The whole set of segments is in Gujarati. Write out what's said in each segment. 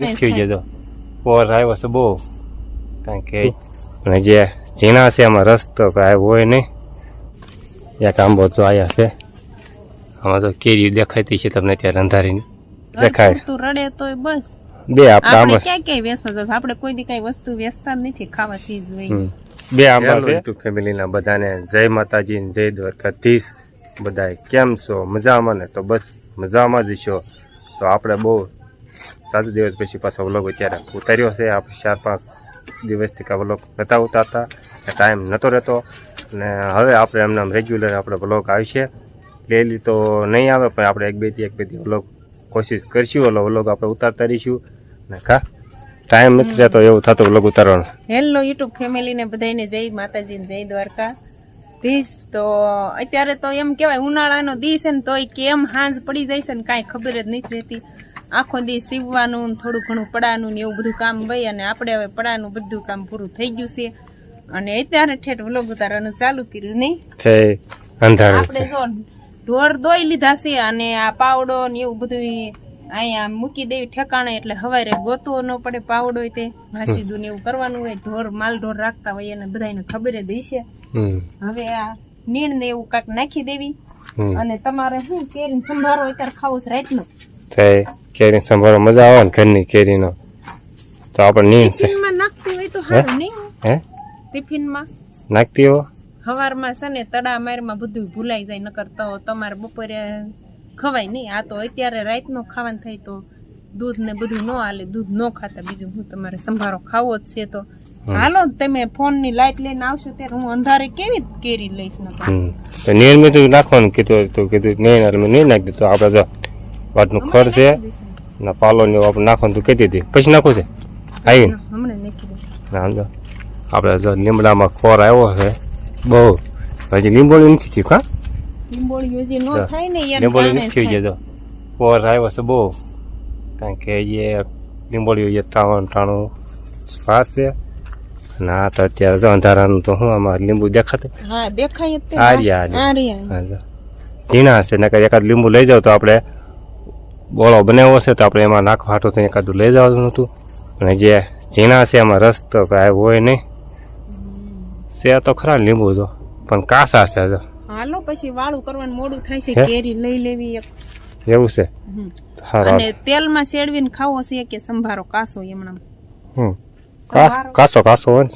નીકળી જતો પોર આવ્યો છે બહુ કારણ કે અને જે ઝીણા છે એમાં રસ્તો કાંઈ હોય નહીં એક આંબો તો આવ્યા છે આમાં તો કેરી દેખાતી છે તમને ત્યારે અંધારીની દેખાય તું રડે તોય બસ બે આપણા આંબા ક્યાં ક્યાં વેસો જશે આપણે કોઈ દી કઈ વસ્તુ વેચતા નથી ખાવા ચીજ હોય બે આંબા છે યુટ્યુબ ફેમિલીના બધાને જય માતાજી ને જય દ્વારકાધીશ બધાય કેમ છો મજામાં ને તો બસ મજામાં જ છો તો આપણે બહુ સાત દિવસ પછી પાછો વ્લોગ અત્યારે ઉતાર્યો છે. આપણે ચાર પાંચ દિવસથી કાં વ્લોગ નહોતા ઉતારતા ટાઈમ નહોતો રહેતો. અને હવે આપણે એમને રેગ્યુલર આપણે વ્લોગ આવશે ડેલી તો નહીં આવે પણ આપણે એક બે દી એક બે દી વ્લોગ કોશિશ કરશું. ઓલો વ્લોગ આપણે ઉતારતા રહીશું. ને કા ટાઈમ નથી રહેતો એવું થતું વ્લોગ ઉતારવાનો. હેલો યુટ્યુબ ફેમિલીને બધાને જય માતાજીને જય દ્વારકા. ધીશ તો અત્યારે તો એમ કહેવાય ઉનાળાનો દી છે ને તોય કેમ હાંજ પડી જાય છે ને કાંઈ ખબર જ નથી રહેતી. આખો દી સીવવાનું ને થોડું ઘણું પડાનું ને એવું બધું કામ હોય અને આપણે હવે પડાનું બધું કામ પૂરું થઈ ગયું છે. અને અત્યારે ઠેઠ વ્લોગ ઉતારવાનું ચાલુ કર્યું નહીં. આપણે જો ઢોર દોઈ લીધા છે અને આ પાવડો ને એવું બધું અહીંયા મૂકી દેવી ઠેકાણે એટલે હવારે ગોતવો ન પડે પાવડો ય તે. ઘાસીદું ને એવું કરવાનું હોય ઢોર માલ ઢોર રાખતા હોય એને બધાને ખબર જ હશે. હવે આ નીણ ને એવું કાંઈક નાખી દેવી અને તમારે શું કેરીને સંભારો અત્યારે ખાવો છે રાતનો. તે કેરી સંભાળો મજા આવે ને ઘરની કેરીનો. તો આપણે નીમ છે. નાખતી હોય તો સારું નહીં? હે? ટિફિનમાં? નાખતી હો હવારમાં છે ને તડા મારમાં બધું ભૂલાઈ જાય નકર તો તમારે બપોરે ખવાય નહીં. આ તો અત્યારે રાતનો ખાવાનું થાય તો દૂધ ને બધું ન હાલે દૂધ ન ખાતા. બીજું હું તમારે સંભારો ખાવો જ છે તો. હાલો તમે ફોનની લાઈટ લઈને આવશો ત્યારે હું અંધારે કેવી કેરી લઈશ નકર. હમ. તો નીર મેં તો નાખવાનું કીધું તો કીધું નહીં નહીં નાખી દીધું. આપણે જો વાતનું ખર છે. ના પાલો ને આપણે નાખવાનું તું કહેતી હતી. પછી નાખું છે? હમણાં ના સમજો. આપણે જો લીમડામાં ખોર આવ્યો છે. બહુ. હજી લીંબોળી નથી થયું હા લીંબોળી નથી થઈ જતો ખોર આવ્યો છે બહુ. કારણ કે એ લીંબોળી એ ત્રાવણ ટાણું શ્વાસ છે. ના તો અત્યારે તો અંધારાનું તો હું આમાં લીંબુ દેખાતું? હા દેખાય આર્યા. ઝીણા છે નકર એકાદ લીંબુ લઈ જાવ તો આપણે બોળો બનાવ્યો છે તો આપણે એમાં નાખવા હાટો થઈને કાઢું લઈ જવાનું હતું. અને જે ઝીણા છે એમાં રસ તો કાંઈ હોય નહીં. છે તો ખરા લીંબુ જો પણ કાસા છે જો હાલો પછી વાળું કરવાનું મોડું થાય છે કેરી લઈ લેવી એક. એવું છે? અને તેલમાં શેડવીને ખાવો છે કે સંભારો કાસો એમણા હમ. કાસ- કાસો હોય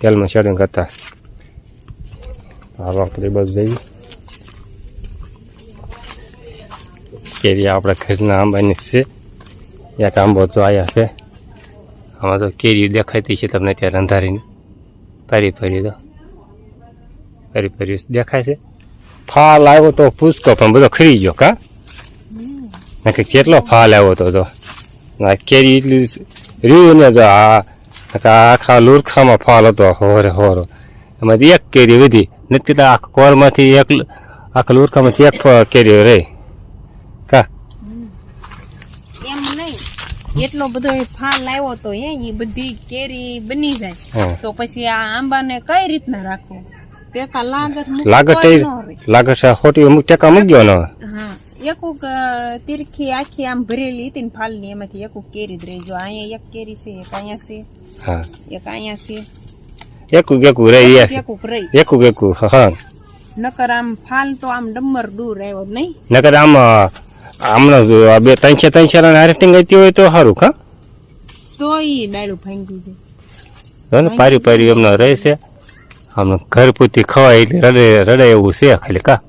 તેલમાં શેડિંગ કરતા. હાલો આપણે બસ જઈએ. કેરી આપણે ઘરના આંબાની છે. એક આંબો તો આવ્યા છે. આમાં તો કેરી દેખાતી છે તમને ત્યાં રંધારીની ફરી ફરી તો. ફરી ફરી દેખાય છે. ફાલ આવ્યો તો પૂછકો પણ બધો ખરી ગયો કા? નકે કેટલો ફાલ આવ્યો તો જો. આ કેરી એટલી રહ્યું ને જો આ આખા લુરખામાં ફાલ હતો. હોરે હોરો. એમાંથી એક કેરી વધી. નથી તો આખા કોરમાંથી એક આખા લુરખામાંથી એક કેરીઓ કેરી રહી કા એમ નહીં એટલો બધો ફાલ આવ્યો તો એ બધી કેરી બની જાય. તો પછી આ આંબાને કઈ રીતના રાખવું? ટેકા લાગત મૂકવું લાગત તોય એ- ન રહે. લાગે છે ખોટી ટેકા મૂક્યો ને હા એકુક તીરખી આખી આમ ભરેલી હતી ને ફાલની એમાંથી એકુક કેરી જ રહી. જો અહીંયા એક કેરી છે એક અહીંયા છે હા. એક અહીંયા છે. એકુક એકું રહી એકુક એકુક રહી એકું એકું હા. નકર આમ ફાલ તો આમ ડમર દૂર આવ્યો નહીં. નકર આમ આમનો આ બે ત્રણ છે ત્રણ છે હાર્ટિંગ હતી હોય તો સારું કા તો ઈ ડાળું ભાંગી છે ને પારી પારી એમનો રહે છે. આમ ઘર પૂરતી ખવાય એટલે રડે રડે એવું છે ખાલી કા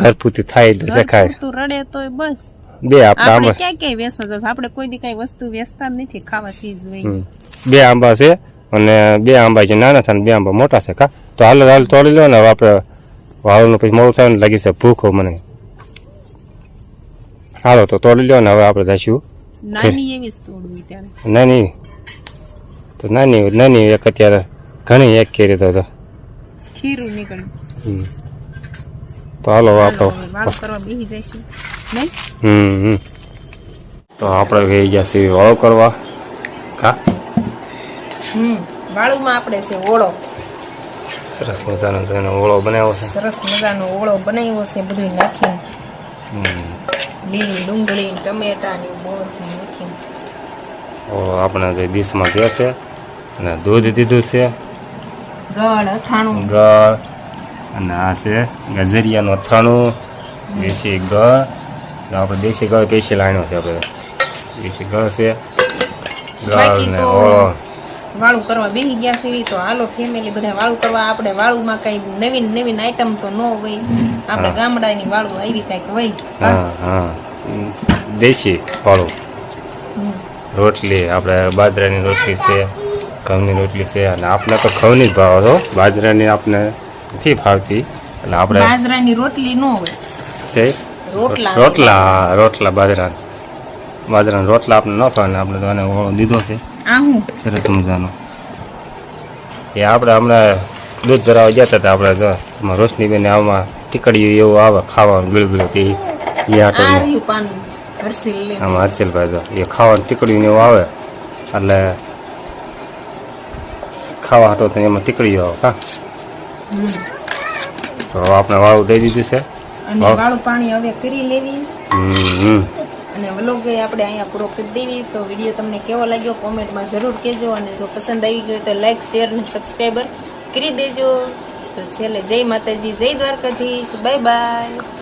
ઘર પૂરતી થાય એટલે શખાય. તું રડે તો બસ. બે આપણે આંબા. ક્યાં ક્યાં વેસો જશે આપણે કોઈ દી કઈ વસ્તુ વેચતા નથી ખાવા ચીજ હોય. બે આંબા છે અને બે આંબા છે નાના છે અને બે આંબા મોટા છે કા તો હાલ હાલ તોડી લો ને હવે આપણે વાળનું પછી મોડું થાય ને લાગી છે ભૂખો મને. હાલો તો તોડી લો ને હવે આપણે જઈશું નાની એવી જ તોડવી ત્યારે. નાની. તો નાની નાની એક અત્યારે ઘણી એક કેરી તો ખીરું નીકળ્યું. તો હાલો આપણો હમ. તો આપણે વહી ગયા છીએ વાળો કરવા. કા? હમ વાળુમાં આપણે છે ઓળો. સરસ મજાનો તો એનો ઓળો બનાવ્યો છે. સરસ મજાનો ઓળો બનાવ્યો છે બધું નાખીને. હમ. લીલી ડુંગળી બધું આપણે જે ડીશમાં જે છે અને દૂધ દીધું છે. ગળ અથાણું. ગળ અને આ છે ગજરિયાનું અથાણું દેશી ગળ. આપણે દેશી ગળ પેશી લાણ્યો છે આપણે. દેશી ગળ છે. ગળ ને ઓળો. વાળું કરવા બેસી ગયા છે તો હાલો ફેમિલી બધા વાળું કરવા આપણે વાળુમાં કઈ નવીન નવીન આઈટમ તો ન હોય. આપણે ગામડાની વાળું આવી કંઈક હોય. હા હા. દેશી વાળું. રોટલી આપણે બાજરાની રોટલી છે ઘઉંની રોટલી છે અને આપણે તો ઘઉંની જ ભાવ છો બાજરાની આપણે નથી ભાવતી. એટલે આપણે બાજરાની રોટલી ન હોય. રોટલા. રોટલા રોટલા બાજરા બાજરાના રોટલા આપણે ન ખાવાના આપણે તો આને ઓળો દીધો છે. સરસ મજાનો. એ આપણે હમણાં દૂધ ભરાવા ગયા હતા આપણે રોશની એમાં રોશનીબેન આમાં ટીકડીયું એવું આવે ખાવાનું ગળગળું કે એ આટલું આમાં હર્ષેલભાઈ જો એ ખાવાનું ટીકડીયું ને એવું આવે. એટલે ખાવા હતો તો એમાં ટીકડીયું આવે હા. તો આપણે વાળું દઈ દીધું છે. વાળું પાણી હવે કરી લેવી. હમ હમ. અને વ્લોગ આપણે અહીંયા પૂરો કરી દેવી. તો વીડિયો તમને કેવો લાગ્યો કોમેન્ટમાં જરૂર કહેજો. અને જો પસંદ આવી ગયો તો લાઈક શેર અને સબસ્ક્રાઈબર કરી દેજો. તો છેલ્લે જય માતાજી, જય દ્વારકાધીશ. Bye bye